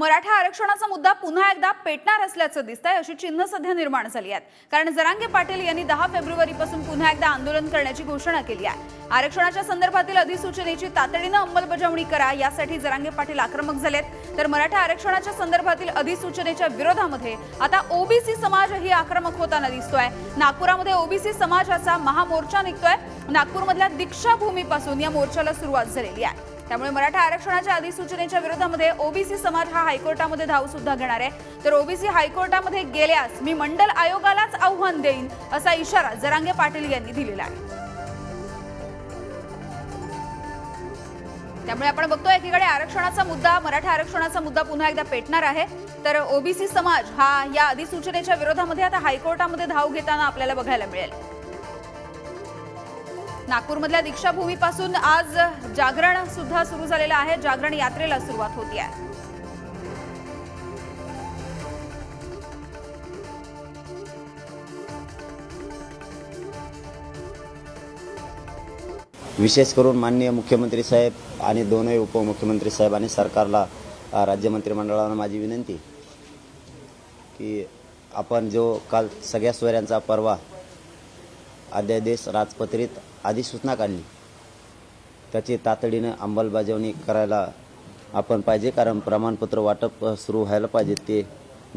मराठा आरक्षणाचा मुद्दा पुन्हा एकदा पेटणार असल्याचं दिसत आहे अशी चिन्ह सध्या निर्माण झाली आहेत. कारण जरांगे पाटील यांनी दहा फेब्रुवारीपासून पुन्हा एकदा आंदोलन करण्याची घोषणा केली आहे. आरक्षणाच्या संदर्भातील अधिसूचनेची तातडीनं अंमलबजावणी करा यासाठी जरांगे पाटील आक्रमक झालेत. तर मराठा आरक्षणाच्या संदर्भातील अधिसूचनेच्या विरोधामध्ये आता ओबीसी समाजही आक्रमक होताना दिसतोय. नागपुरामध्ये ओबीसी समाजाचा महामोर्चा निघतोय. नागपूरमधल्या दीक्षाभूमीपासून या मोर्चाला सुरुवात झालेली आहे. त्यामुळे मराठा आरक्षणाच्या अधिसूचनेच्या विरोधामध्ये ओबीसी समाज हा हायकोर्टामध्ये धाव सुद्धा घेणार आहे. तर ओबीसी हायकोर्टामध्ये गेल्यास मी मंडल आयोगालाच आव्हान देईन असा इशारा जरांगे पाटील यांनी दिलेला आहे. त्यामुळे आपण बघतोय एकीकडे आरक्षणाचा मुद्दा मराठा आरक्षणाचा मुद्दा पुन्हा एकदा पेटणार आहे. तर ओबीसी समाज हा या अधिसूचनेच्या विरोधामध्ये आता हायकोर्टामध्ये धाव घेताना आपल्याला बघायला मिळेल. नागपूरमधल्या दीक्षाभूमीपासून आज जागरण सुद्धा सुरू झालेलं आहे. जागरण यात्रेला सुरुवात होती आहे विशेष करून माननीय मुख्यमंत्री साहेब आणि दोनही उपमुख्यमंत्री साहेब आणि सरकारला राज्य मंत्रिमंडळाला माझी विनंती की आपण जो काल सगळ्या सोयऱ्यांचा परवा अध्यादेश राजपत्रित अधिसूचना काढली. त्याची तातडीनं अंमलबजावणी करायला आपण पाहिजे कारण प्रमाणपत्र वाटप सुरू व्हायला पाहिजे. ते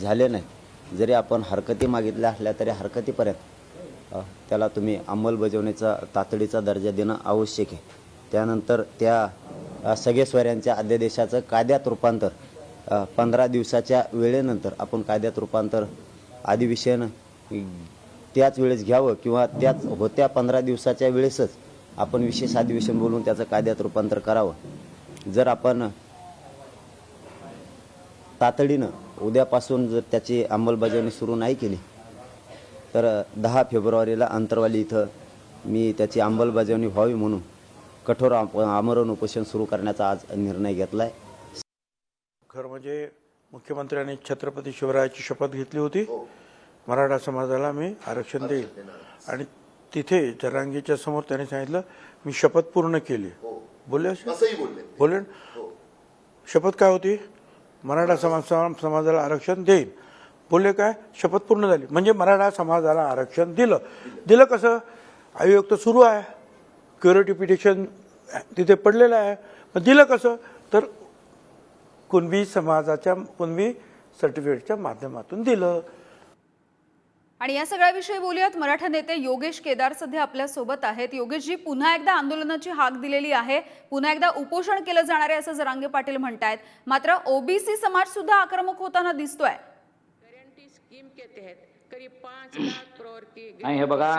झाले नाही. जरी आपण हरकती मागितल्या असल्या तरी हरकतीपर्यंत त्याला तुम्ही अंमलबजावणीचा तातडीचा दर्जा देणं आवश्यक आहे. त्यानंतर त्या अ, सगळे स्वऱ्यांच्या अध्यादेशाचं कायद्यात रूपांतर पंधरा दिवसाच्या वेळेनंतर आपण कायद्यात रूपांतर अधिवेशन त्याच वेळेस घ्यावं किंवा त्याच होत्या पंधरा दिवसाच्या वेळेसच आपण विशेष अधिवेशन बोलून त्याचं कायद्यात रूपांतर करावं. जर आपण तातडीनं उद्यापासून जर त्याची अंमलबजावणी सुरू नाही केली तर दहा फेब्रुवारीला अंतरवाली इथं मी त्याची अंमलबजावणी व्हावी म्हणून कठोर आम- आमरण उपोषण सुरू करण्याचा आज निर्णय घेतला आहे खरं म्हणजे मुख्यमंत्र्यांनी छत्रपती शिवरायाची शपथ घेतली होती. मराठा समाजाला मी आरक्षण देईल. आणि तिथे जरांगीच्या समोर त्यांनी सांगितलं मी शपथ पूर्ण केली. बोलले असे? बोलले. ना? शपथ काय होती? मराठा समाज सम- समाजाला आरक्षण देईन बोलले काय? शपथ पूर्ण झाली. म्हणजे मराठा समाजाला आरक्षण दिलं. दिलं कसं? आयोग तर सुरू आहे. क्युरिटी पिटिशन तिथे पडलेलं आहे. मग दिलं कसं? तर कुणबी समाजाच्या कुणबी सर्टिफिकेटच्या माध्यमातून दिलं. आणि या सगळ्याविषयी बोलूयात. मराठा नेते योगेश केदार सध्या आपल्यासोबत आहेत. योगेशजी पुन्हा एकदा आंदोलनाची हाक दिलेली आहे. पुन्हा एकदा उपोषण केलं जाणार आहे असं जरांगे पाटील म्हणतायत. मात्र ओबीसी समाज सुद्धा आक्रमक होताना दिसतोय. हे बघा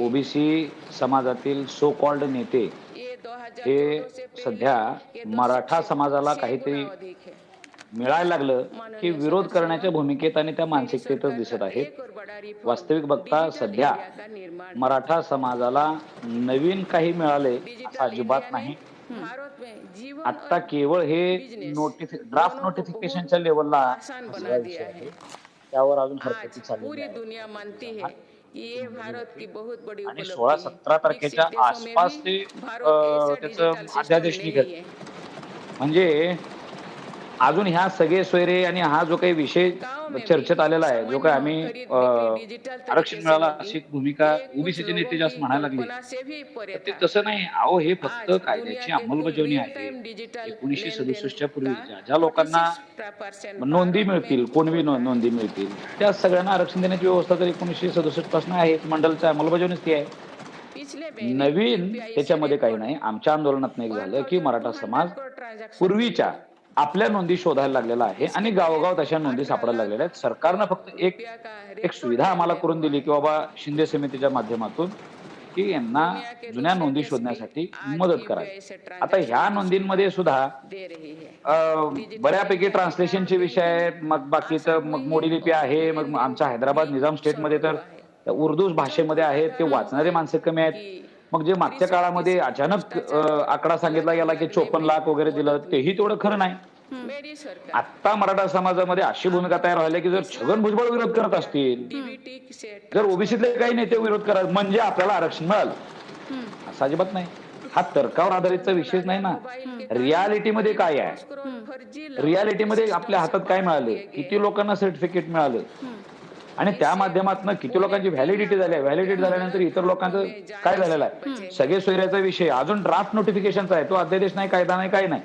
ओबीसी समाजातील सो कॉल्ड नेते हे सध्या मराठा समाजाला काहीतरी मिळायला लागलं की विरोध करण्याच्या भूमिकेत आणि त्या मानसिकतेतच दिसत आहेत. वास्तविक बघता सध्या मराठा समाजाला नवीन काही मिळाले असं अजिबात नाही. आता केवळ हे नोटिफि ड्राफ्ट नोटिफिकेशनच्या लेवलला त्यावर अजून हरकती आज चाललेल्या पूरी आहेत दुनिया मानती है कि ये भारत की बहुत बड़ी आणि सोळा। सतरा तारखेच्या आसपास ते त्याचं अध्यादेश है। म्हणजे अजून ह्या सगळे सोयरे आणि हा जो काही विषय चर्चेत आलेला आहे जो काही आम्ही आरक्षण मिळाला अशी भूमिका ओबीसीचे नेते जास्त म्हणायला लागले. ते तसं नाही. अहो हे फक्त कायद्याची अंमलबजावणी आहे. एकोणीसशे सदुसष्टच्या पूर्वी ज्या ज्या लोकांना नोंदी मिळतील कोणवी नोंदी मिळतील त्या सगळ्यांना आरक्षण देण्याची व्यवस्था तर एकोणीसशे सदुसष्टपासून आहे मंडलच्या अंमलबजावणीच ती आहे. नवीन त्याच्यामध्ये काही नाही. आमच्या आंदोलनात एक झालं की मराठा समाज पूर्वीच्या आपल्या नोंदी शोधायला लागलेला आहे आणि गावोगाव तशा नोंदी सापडायला लागलेल्या आहेत. सरकारनं फक्त एक एक सुविधा आम्हाला करून दिली की बाबा शिंदे समितीच्या माध्यमातून की यांना जुन्या नोंदी शोधण्यासाठी मदत करावी. आता ह्या नोंदींमध्ये सुद्धा बऱ्यापैकी ट्रान्सलेशनचे विषय आहेत. मग बाकीचं मग मोडी लिपी आहे मग आमच्या हैदराबाद निजाम स्टेटमध्ये तर उर्दू भाषेमध्ये आहेत ते वाचणारे माणसं कमी आहेत. मग जे मागच्या काळामध्ये अचानक आकडा सांगितला गेला की चोपन्न लाख वगैरे दिलं तेही तेवढं खरं नाही. आता मराठा समाजामध्ये अशी भूमिका तयार व्हायला की जर छगन भुजबळ विरोध करत असतील जर ओबीसीतले काही नेते विरोध करत म्हणजे आपल्याला आरक्षण मिळालं. असं अजिबात नाही. हा तर्कावर आधारितचा विषयच नाही ना. रियालिटीमध्ये काय आहे? फर्जी रियालिटीमध्ये आपल्या हातात काय मिळाले? किती लोकांना सर्टिफिकेट मिळालं? आणि त्या माध्यमातून किती लोकांची व्हॅलिडिटी झाली आहे? व्हॅलिडिटी झाल्यानंतर इतर लोकांचं काय झालेलं आहे? सगळे सोयऱ्याचा विषय अजून ड्राफ्ट नोटिफिकेशनचा आहे तो अध्यादेश नाही कायदा नाही काय नाही.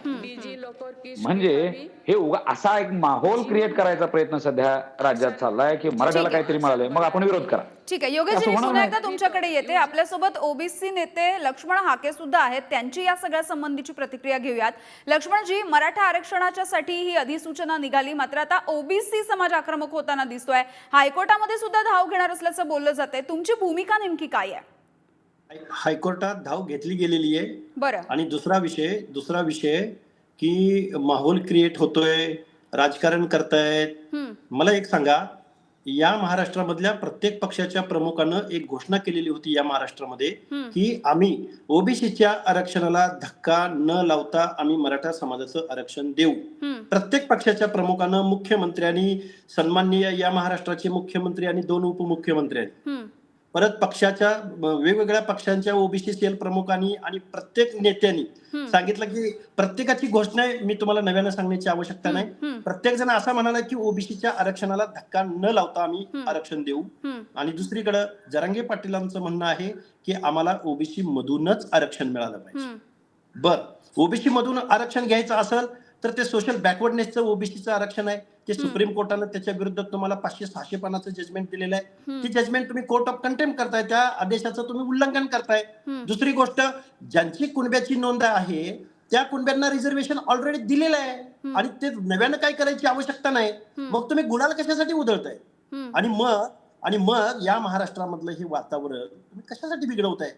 म्हणजे हे उगा असा एक माहोल क्रिएट करायचा प्रयत्न सध्या राज्यात चाललाय की मराठ्याला काहीतरी मिळालंय. मग आपण विरोध करा. ठीक आहे. योगेश तुमच्याकडे येते. आपल्यासोबत ओबीसी नेते लक्ष्मण हाके सुद्धा आहेत. त्यांची या सगळ्या संबंधीची प्रतिक्रिया घेऊयात. लक्ष्मणजी मराठा आरक्षणाच्यासाठी ही अधिसूचना निघाली. मात्र आता ओबीसी समाज आक्रमक होताना दिसतोय. हायकोर्टामध्ये सुद्धा धाव घेणार असल्याचं बोललं जातंय. तुमची भूमिका नेमकी काय आहे? हायकोर्टात धाव घेतली गेलेली आहे. बरं. आणि दुसरा विषय दुसरा विषय की माहोल क्रिएट होतोय राजकारण करतायत. मला एक सांगा या महाराष्ट्रामधल्या प्रत्येक पक्षाच्या प्रमुखानं एक घोषणा केलेली होती या महाराष्ट्रामध्ये. की आम्ही ओबीसीच्या आरक्षणाला धक्का न लावता आम्ही मराठा समाजाचं आरक्षण देऊ. प्रत्येक पक्षाच्या प्रमुखानं मुख्यमंत्र्यांनी सन्माननीय या महाराष्ट्राचे मुख्यमंत्री आणि दोन उपमुख्यमंत्र्यांनी परत पक्षाच्या वेगवेगळ्या पक्षांच्या ओबीसी सेल प्रमुखांनी आणि प्रत्येक नेत्यांनी. सांगितलं की प्रत्येकाची घोषणा मी तुम्हाला नव्यानं सांगण्याची आवश्यकता नाही. प्रत्येक जण असा म्हणाला की ओबीसीच्या आरक्षणाला धक्का न लावता आम्ही. आरक्षण देऊ. आणि दुसरीकडे जरांगे पाटीलांचं म्हणणं आहे की आम्हाला ओबीसी मधूनच आरक्षण मिळालं पाहिजे. बर ओबीसी मधून आरक्षण घ्यायचं असेल तर ते सोशल बॅकवर्डनेसचं ओबीसीचं आरक्षण आहे. ते सुप्रीम कोर्टानं त्याच्या विरुद्ध तुम्हाला पाचशे सहाशे पानाचं जजमेंट दिलेलं आहे. ते जजमेंट तुम्ही कोर्ट ऑफ कंटेम करताय. त्या आदेशाचं तुम्ही उल्लंघन करताय. दुसरी गोष्ट ज्यांची कुणब्याची नोंद आहे त्या कुणब्यांना रिझर्वेशन ऑलरेडी दिलेलं आहे. आणि ते नव्यानं काय करायची आवश्यकता नाही. मग तुम्ही गुलाल कशासाठी उधळताय. आणि मग आणि मग या महाराष्ट्रामधलं हे वातावरण तुम्ही कशासाठी बिघडवताय.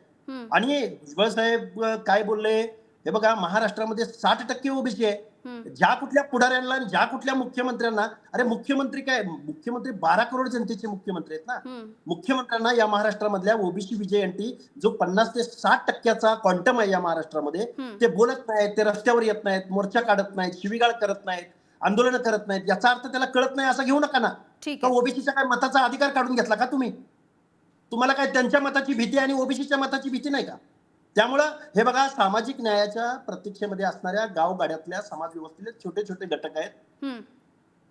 आणि भुजबळ साहेब काय बोलले? हे बघा महाराष्ट्रामध्ये साठ टक्के ओबीसी आहे. ज्या कुठल्या पुढाऱ्यांना ज्या कुठल्या मुख्यमंत्र्यांना अरे मुख्यमंत्री काय मुख्यमंत्री बारा करोड जनतेचे मुख्यमंत्री आहेत ना. मुख्यमंत्र्यांना या महाराष्ट्रामधल्या ओबीसी विजय एनटी जो पन्नास ते साठ टक्क्याचा क्वांटम आहे या महाराष्ट्रामध्ये. ते बोलत नाहीत ते रस्त्यावर येत नाहीत मोर्चा काढत नाहीत शिवीगाळ करत नाहीत आंदोलन करत नाहीत. याचा अर्थ त्याला कळत नाही असं घेऊ नका ना. ओबीसीच्या काय मताचा अधिकार काढून घेतला का तुम्ही? तुम्हाला काय त्यांच्या मताची भीती आणि ओबीसीच्या मताची भीती नाही का? त्यामुळं हे बघा सामाजिक न्यायाच्या प्रतीक्षेमध्ये असणाऱ्या गावगाड्यातल्या समाज व्यवस्थेतले छोटे छोटे घटक आहेत.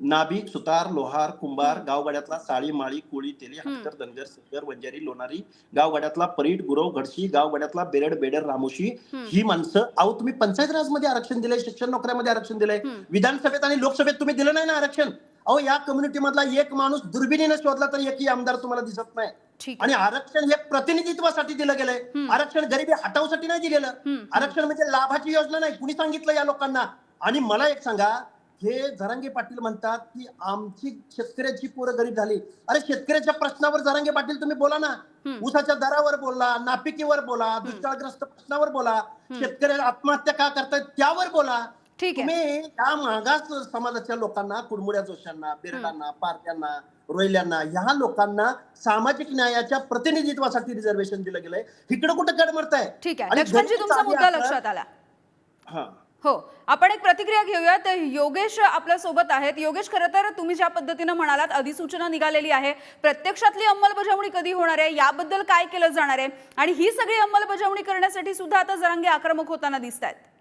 नाभिक सुतार लोहार कुंभार गावगाड्यातला साळी माळी कोळी तेली हटकर धनगर सिंगर वंजारी लोणारी गावगाड्यातला परीट गुरव घडशी गावगाड्यातला बेरड बेडर रामोशी ही माणसं अहो तुम्ही पंचायत राजमध्ये आरक्षण दिलंय शिक्षण नोकऱ्यामध्ये आरक्षण दिलंय. विधानसभेत आणि लोकसभेत तुम्ही दिलं नाही ना आरक्षण? अहो या कम्युनिटी मधला एक माणूस दुर्बिणीने शोधला तर एकही आमदार तुम्हाला दिसत नाही. आणि आरक्षण हे प्रतिनिधित्वासाठी दिलं गेलंय. आरक्षण गरिबी हटावसाठी नाही दिलेलं. आरक्षण म्हणजे लाभाची योजना नाही. कुणी सांगितलं या लोकांना? आणि मला एक सांगा हे जरांगे पाटील म्हणतात की आमची शेतकऱ्याची पोरं गरीब झाली. अरे शेतकऱ्याच्या प्रश्नावर जरांगे पाटील तुम्ही बोला ना. ऊसाच्या दरावर बोला नापिकीवर बोला दुष्काळग्रस्त प्रश्नावर बोला. शेतकरी आत्महत्या का करतायत त्यावर बोला. ठीक आहे. तुम्ही या मागास समाजाच्या लोकांना कुडमुड्या जोशांना बेरडांना पारत्यांना रोयल्यांना ह्या लोकांना सामाजिक न्यायाच्या प्रतिनिधित्वासाठी रिझर्वेशन दिलं गेलंय. इकडे कुठं गडमरताय ठीक आहे. लक्ष्मणजी गरीब तुमचा मुद्दा लक्षात आला. हा. हो. आपण एक प्रतिक्रिया घेऊयात योगेश आपल्यासोबत आहेत. योगेश खरं तर तुम्ही ज्या पद्धतीनं म्हणालात अधिसूचना निघालेली आहे. प्रत्यक्षातली अंमलबजावणी कधी होणार आहे? याबद्दल काय केलं जाणार आहे? आणि ही सगळी अंमलबजावणी करण्यासाठी सुद्धा आता जरांगे आक्रमक होताना दिसत आहेत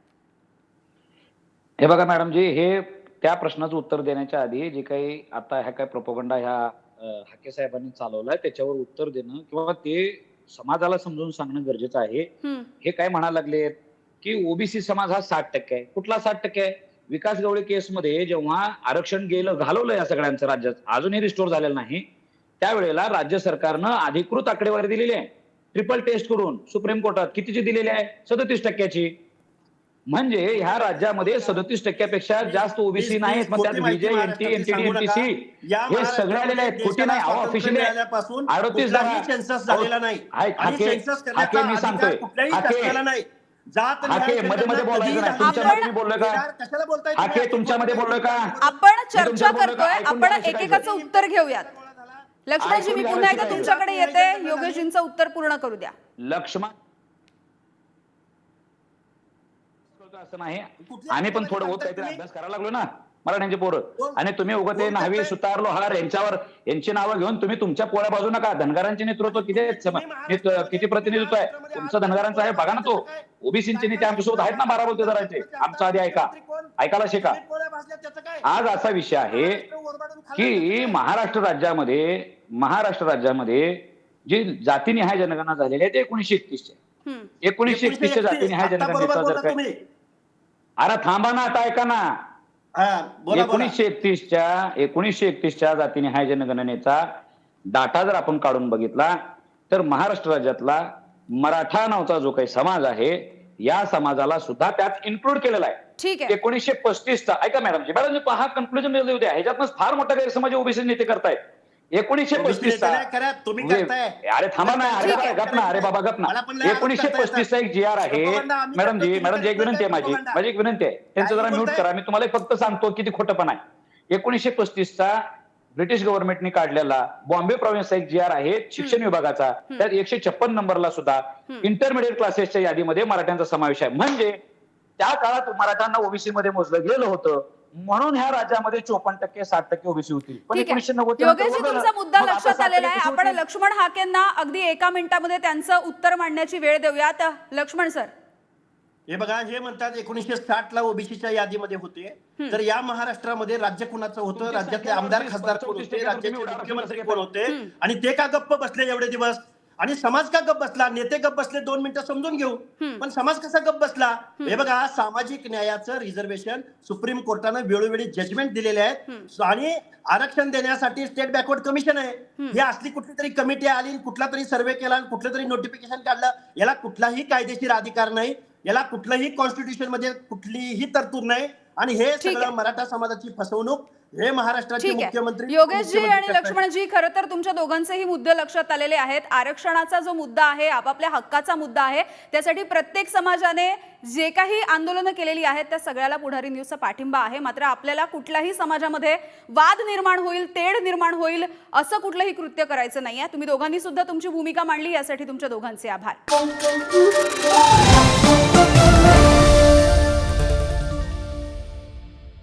हे बघा मॅडम जी हे त्या प्रश्नाचं उत्तर देण्याच्या आधी जे काही आता ह्या काय प्रोपोगंडा ह्या हाके साहेबांनी चालवलाय त्याच्यावर उत्तर देणं किंवा ते समाजाला समजून सांगणं गरजेचं आहे. हे काय म्हणायला लागलेत की ओबीसी समाज हा साठ टक्के आहे. कुठला साठ टक्के आहे? विकास गवळी केसमध्ये जेव्हा आरक्षण गेलं घालवलं या सगळ्यांचं राज्यात अजूनही रिस्टोर झालेलं नाही. त्यावेळेला राज्य सरकारनं अधिकृत आकडेवारी दिलेली आहे. ट्रिपल टेस्ट करून सुप्रीम कोर्टात कितीची दिलेली आहे? सदतीस टक्क्याची. म्हणजे ह्या राज्यामध्ये सदतीस टक्क्यापेक्षा जास्त ओबीसी नाहीत मग त्यात एनटी एनटीडी. एनटीसी हे सगळे आलेले आहेत खोटी नाही अहो ऑफिशियल अडतीस सेन्सस झालेला नाही हाके- मी सांगतोय. हाके- हाके, मध्ये- मध्ये बोलायचं नाही. नाही. तुमच्यामध्ये मी बोललोय का? हाके? तुमच्यामध्ये बोललोय का आपण चर्चा? करतोय आपण. एकेकाचं उत्तर घेऊयात लक्ष्मणजी मी पुन्हा एकदा. तुमच्याकडे येते योगेशजींचं उत्तर पूर्ण करू द्या लक्ष्मण असं नाही. आम्ही पण थोडं होत काहीतरी अभ्यास करायला लागलो ना मराठ्यांचे पोरं. आणि तुम्ही उगं ते न्हावी सुतार लोहार यांच्यावर यांची नावं घेऊन तुम्ही तुमच्या पोळ्या बाजू नका. धनगरांचे नेतृत्व किती किती प्रतिनिधित्व आहे? तुमचं धनगरांचं आहे? बघा ना तो. ओबीसीचे नेते आमच्यासोबत आहेत ना बारा बोलते आमचा आधी ऐका. ऐकायला शिका. आज असा विषय आहे की महाराष्ट्र राज्यामध्ये महाराष्ट्र राज्यामध्ये जी जातीनिहाय जनगणना झालेली आहे ते एकोणीशे एकतीसच्या हम्म. एकोणीसशे एकतीसच्या जातीनिहाय जनगणनेचा जर काय अरे थांबा ना आता ऐका ना. एकोणीसशे एकतीसच्या एकोणीसशे एकतीसच्या जातीनिहाय जनगणनेचा डाटा जर आपण काढून बघितला तर महाराष्ट्र राज्यातला मराठा नावचा जो काही समाज आहे या समाजाला सुद्धा त्यात इन्क्लूड केलेला आहे. ठीक आहे. एकोणीसशे पस्तीसचा ऐका मॅडम मॅडम हा कन्क्लुजन देऊ द्या. ह्याच्यातनं फार मोठा गैरसमज ओबीसी नेते करतायत. एकोणीसशे करत, तुम्ही करताय. अरे थांबा ना अरे. गप ना अरे बाबा गप ना. एकोणीसशे. पस्तीसचा एक जी आर आहे. मॅडम जी मॅडम जी एक विनंती आहे माझी. माझी एक विनंती आहे. त्यांचं जरा म्यूट? करा. मी तुम्हाला फक्त सांगतो किती खोटं आहे. एकोणीसशे पस्तीसचा ब्रिटिश गव्हर्नमेंटने काढलेला बॉम्बे प्रॉव्हिन्सचा एक जी आर आहे शिक्षण विभागाचा. त्यात एकशे छप्पन नंबरला सुद्धा इंटरमिडिएट क्लासेसच्या यादीमध्ये मराठ्यांचा समावेश आहे. म्हणजे त्या काळात मराठ्यांना ओबीसी मध्ये मोजलं गेलं होतं. म्हणून ह्या राज्यामध्ये चोपन्न टक्के साठ टक्के ओबीसी होती. पण आहे. नव्वद योगेशजी तुमचा मुद्दा लक्षात आलेला आहे. आपण लक्ष्मण हाकेंना अगदी एका मिनिटामध्ये त्यांचं उत्तर मांडण्याची वेळ देऊयात लक्ष्मण सर. हे बघा हे म्हणतात एकोणीसशे साठ ला ओबीसीच्या यादीमध्ये होते. तर या महाराष्ट्रामध्ये राज्य कुणाचं होतं? राज्यातले आमदार खासदार कोण होते? राज्याचे मुख्यमंत्री कोण होते? आणि ते का गप्प बसले एवढे दिवस? आणि समाज का गप्प बसला? नेते गप्प बसले दोन मिनिटं समजून घेऊ. पण समाज कसा गप्प बसला? हे बघा सामाजिक न्यायाचं रिझर्वेशन सुप्रीम कोर्टानं वेळोवेळी जजमेंट दिलेले आहेत. आणि आरक्षण देण्यासाठी स्टेट बॅकवर्ड कमिशन आहे. ही असली कुठली तरी कमिटी आली कुठला तरी सर्व्हे केला कुठलं तरी नोटिफिकेशन काढलं याला कुठलाही कायदेशीर अधिकार नाही. याला कुठलंही कॉन्स्टिट्यूशनमध्ये कुठलीही तरतूद नाही. आणि हे. सगळं मराठा समाजाची फसवणूक हे महाराष्ट्राचे ठीक आहे. मुख्यमंत्री योगेशजी आणि. लक्ष्मणजी खरं तर तुमच्या दोघांचेही मुद्दे लक्षात आलेले आहेत. आरक्षणाचा जो मुद्दा आहे आपापल्या हक्काचा मुद्दा आहे त्यासाठी प्रत्येक समाजाने जे काही आंदोलनं केलेली आहेत त्या सगळ्याला पुढारी न्यूजचा पाठिंबा आहे. मात्र आपल्याला कुठल्याही समाजामध्ये वाद निर्माण होईल तेढ निर्माण होईल असं कुठलंही कृत्य करायचं नाहीये. तुम्ही दोघांनी सुद्धा तुमची भूमिका मांडली यासाठी तुमच्या दोघांचे आभार.